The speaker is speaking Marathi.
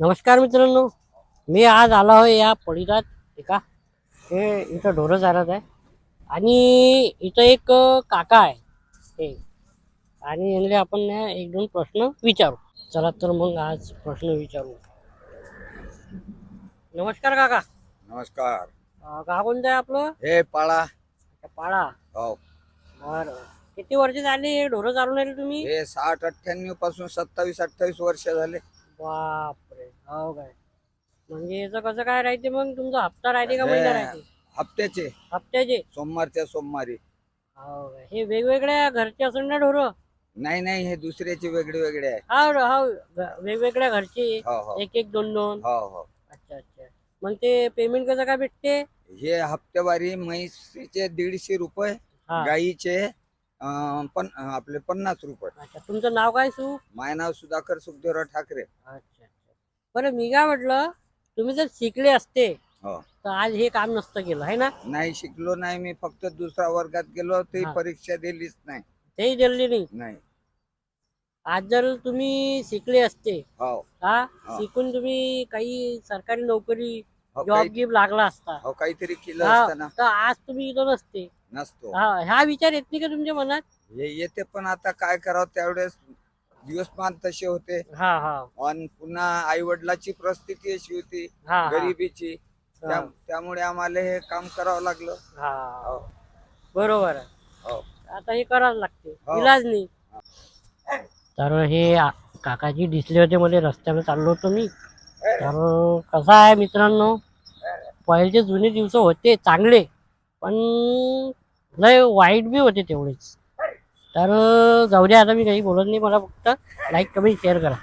नमस्कार मित्रांनो. मी आज आलो आहे या पडिरात एका हे इथं ढोरं चारत आहे. आणि इथं एक काका आहे. हे. आणि यांना आपण ना एक दोन प्रश्न विचारू. चला तर मग आज प्रश्न विचारू. नमस्कार काका. नमस्कार. अं, गाव कोणतं आहे आपलं? हे पाळा. अच्छा, पाडा हो. बरं. किती वर्ष झाली हे ढोरं राहिले तुम्ही? हे साठ अठ्ठ्याण्णवपासून सत्तावीस अठ्ठावीस वर्ष झाले. बापरे हो काय? म्हणजे याचं कसं काय राहते मग? तुमचा हप्ता राहते का महिना हे राहते? हप्त्याचे. हप्त्याचे? सोमवारच्या सोमवारी. हो काय? हे वेगवेगळ्या घरचे असून ना ढोरं? नाही नाही हे दुसऱ्याचे वेगळे वेगळे आहे. हा ढो- हा. ग- वेगवेगळ्या घरचे. हो हो. एक एक दोन दोन. हो हो. अच्छा अच्छा. मग ते पेमेंट कसं काय भेटते? हे हप्तेवारी म्हैसीचे दीडशे रुपये हा. गाईचे अं, पण आपले पन्नास रुपये. अच्छा तुमचं नाव काय सू? माय नाव सुधाकर सुखदेवराव ठाकरे. अच्छा. बरं मी काय म्हटलं तुम्ही जर शिकले असते हो. तर आज हे काम नसतं केलं आहे ना? नाही शिकलो नाही मी फक्त दुसऱ्या वर्गात गेलो ते हा. परीक्षा दिलीच नाही. तेही दिली नाही? नाही. आज जर तुम्ही शिकले असते हो. हा हा. शिकून तुम्ही काही सरकारी नोकरी हो जॉब काही- गिब लागला असता. हो काहीतरी केलं हा, असतं ना. तर आज तुम्ही इथं नसते. नसतो. हा हा विचार येत नाही का तुमच्या मनात? हे येते पण आता काय करावं त्यावेळेस दिवसमान तसे होते. हा हा. आणि पुन्हा आई वडिलाची परिस्थिती अशी होती हा हा, गरिबीची. हा. त्या- त्यामुळे आम्हाला हे काम करावं लागलं. हा. हो. बरोबर आहे. हो. आता हे करावं लागते. हो. इलाज नाही. तर हे आ- काकाजी दिसले होते मला रस्त्यानं चाललो होतो मी. तर कसं आहे मित्रांनो पहिलेचे जुने दिवस होते चांगले. पण लय वाईट बी होते तेवढेच. तर जाऊ द्या आता मी काही बोलत नाही. मला फक्त लाईक कमेंट शेअर करा.